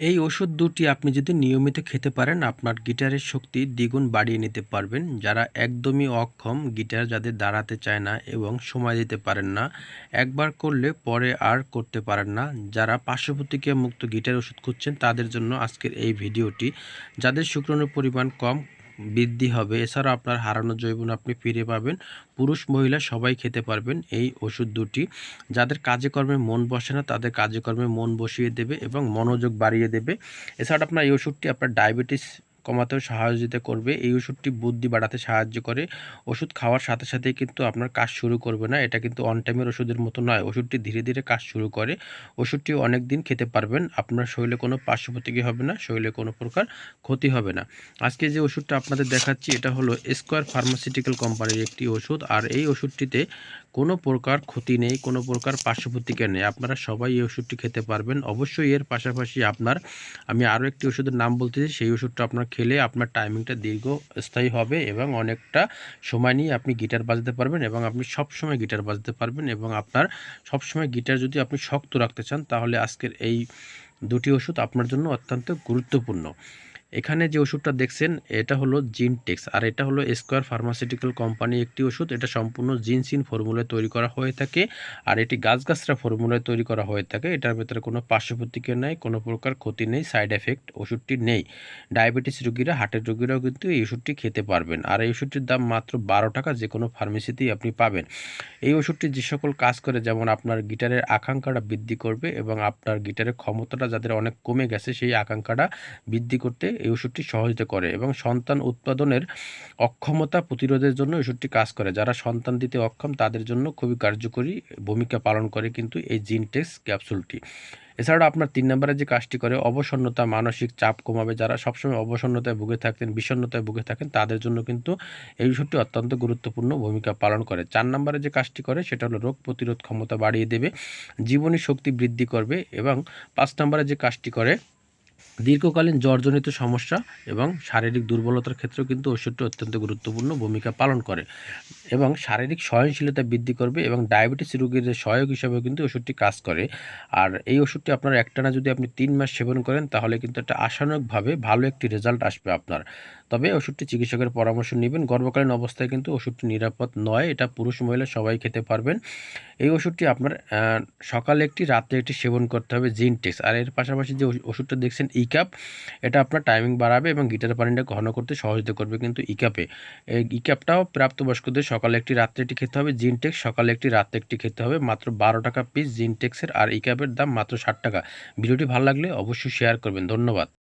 এই ওষুধ দুটি আপনি যদি নিয়মিত খেতে পারেন, আপনার গিটারের শক্তি দ্বিগুণ বাড়িয়ে নিতে পারবেন। যারা একদমই অক্ষম, গিটার যাদের দাঁড়াতে চায় না এবং সময় দিতে পারেন না, একবার করলে পরে আর করতে পারেন না। যারা পার্শ্বপ্রতিক্রিয়া মুক্ত গিটার ওষুধ খুঁজছেন, তাদের জন্য আজকের এই ভিডিওটি। যাদের শুক্রাণুর পরিমাণ কম বৃদ্ধি হবে। এছাড়া আপনার হারানো জৈবন আপনি ফিরে পাবেন। পুরুষ, মহিলা সবাই খেতে পারবেন এই ওষুধ দুটি। যাদের কাজেকর্মে মন বসে না, তাদের কাজেকর্মে মন বসিয়ে দেবে এবং মনোযোগ বাড়িয়ে দেবে। এছাড়া আপনার এই ওষুধটি আপনার ডায়াবেটিস কমাতেও সহযোগিতা করবে। এই ওষুধটি বুদ্ধি বাড়াতে সাহায্য করে। ওষুধ খাওয়ার সাথে সাথেই কিন্তু আপনার কাজ শুরু করবে না। এটা কিন্তু অন টাইমের ওষুধের মতো নয়। ওষুধটি ধীরে ধীরে কাজ শুরু করে। ওষুধটি অনেক দিন খেতে পারবেন। আপনার শরীরে কোনো পার্শ্বপ্রতিক্রিয়া হবে না। শরীরে কোনো প্রকার ক্ষতি হবে না। আজকে যে ওষুধটা আপনাদের দেখাচ্ছি, এটা হলো স্কোয়ার ফার্মাসিউটিক্যাল কোম্পানির একটি ওষুধ। আর এই ওষুধটিতে কোনো প্রকার ক্ষতি নেই, কোনো প্রকার পার্শ্বপ্রতিক্রিয়া নেই। আপনারা সবাই এই ওষুধটি খেতে পারবেন। অবশ্যই এর পাশাপাশি আপনার, আমি আরও একটি ওষুধের নাম বলতেছি সেই ওষুধটা আপনার খেলে আপনার টাইমিংটা দীর্ঘস্থায়ী হবে এবং অনেকটা সময় নিয়ে আপনি গিটার বাজাতে পারবেন এবং আপনি সব সময় গিটার বাজাতে পারবেন এবং আপনার সব সময় গিটার যদি আপনি শক্ত রাখতে চান, তাহলে আজকের এই দুটি ওষুধ আপনার জন্য অত্যন্ত গুরুত্বপূর্ণ। এখানে যে ওষুধটা দেখছেন, এটা হলো জিনটেক্স আর এটা হলো স্কোয়ার ফার্মাসিউটিক্যাল কোম্পানি একটি ওষুধ। এটা সম্পূর্ণ জিনসিন ফর্মুলায় তৈরি করা হয়ে থাকে আর এটি গাছগাছরা ফর্মুলায় তৈরি করা হয়ে থাকে। এটার ভেতরে কোনো পার্শ্বপ্রতিক্রিয়া নেই, কোনো প্রকার ক্ষতি নেই, সাইড এফেক্ট ওষুধটি নেই। ডায়াবেটিস রোগীরা, হার্টের রোগীরাও কিন্তু এই ওষুধটি খেতে পারবেন আর এই ওষুধটির দাম মাত্র বারো টাকা যে কোনো ফার্মেসিতেই আপনি পাবেন। এই ওষুধটি যে সকল কাজ করে, যেমন আপনার গিটারের আকাঙ্ক্ষাটা বৃদ্ধি করবে এবং আপনার গিটারের ক্ষমতাটা যাদের অনেক কমে গেছে, সেই আকাঙ্ক্ষাটা বৃদ্ধি করতে এই ওষুধটি সহযোগিতা করে এবং সন্তান উৎপাদনের অক্ষমতা প্রতিরোধের জন্য ওষুধটি কাজ করে। যারা সন্তান দিতে অক্ষম, তাদের জন্য খুবই কার্যকরী ভূমিকা পালন করে কিন্তু এই জিনটেক্স ক্যাপসুলটি। এছাড়া আপনার তিন নম্বরে যে কাজটি করে, অবসন্নতা, মানসিক চাপ কমাবে। যারা সবসময় অবসন্নতায় ভুগে থাকতেন বিষণ্ণতায় ভুগে থাকেন, তাদের জন্য কিন্তু এই ওষুধটি অত্যন্ত গুরুত্বপূর্ণ ভূমিকা পালন করে। চার নম্বরে যে কাজটি করে, সেটা হলো রোগ প্রতিরোধ ক্ষমতা বাড়িয়ে দেবে, জীবনী শক্তি বৃদ্ধি করবে এবং পাঁচ নম্বরে যে কাজটি করে দীর্ঘকালীন জ্বরজনিত সমস্যা এবং শারীরিক দুর্বলতার ক্ষেত্রেও কিন্তু ওষুধটি অত্যন্ত গুরুত্বপূর্ণ ভূমিকা পালন করে এবং শারীরিক সহনশীলতা বৃদ্ধি করবে এবং ডায়াবেটিস রোগীর সহায়ক হিসাবেও কিন্তু ওষুধটি কাজ করে। আর এই ওষুধটি আপনার একটানা যদি আপনি তিন মাস সেবন করেন, তাহলে কিন্তু একটা আশানুকভাবে ভালো একটি রেজাল্ট আসবে আপনার। তবে ওষুধটি চিকিৎসকের পরামর্শ নেবেন। গর্ভকালীন অবস্থায় কিন্তু ওষুধটি নিরাপদ নয়। এটা পুরুষ মহিলা সবাই খেতে পারবেন। এই ওষুধটি আপনার সকালে একটি, রাত্রে একটি সেবন করতে হবে, জিনটেক্স। আর এর পাশাপাশি যে ওষুধটা দেখছেন ইকাপ, এটা আপনার টাইমিং বাড়াবে এবং গিটার পানিটা ঘন করতে সহযোগিতা করবে কিন্তু ইকাপে। এই ইকাপটাও প্রাপ্তবয়স্কদের সকালে একটি, রাত্রে একটি খেতে হবে, জিনটেক্স সকালে একটি, রাত্রে একটি খেতে হবে, মাত্র বারো টাকা পিস জিনটেক্সের, আর ইকাপের দাম মাত্র ষাট টাকা। ভিডিওটি ভালো লাগলে অবশ্যই শেয়ার করবেন। ধন্যবাদ।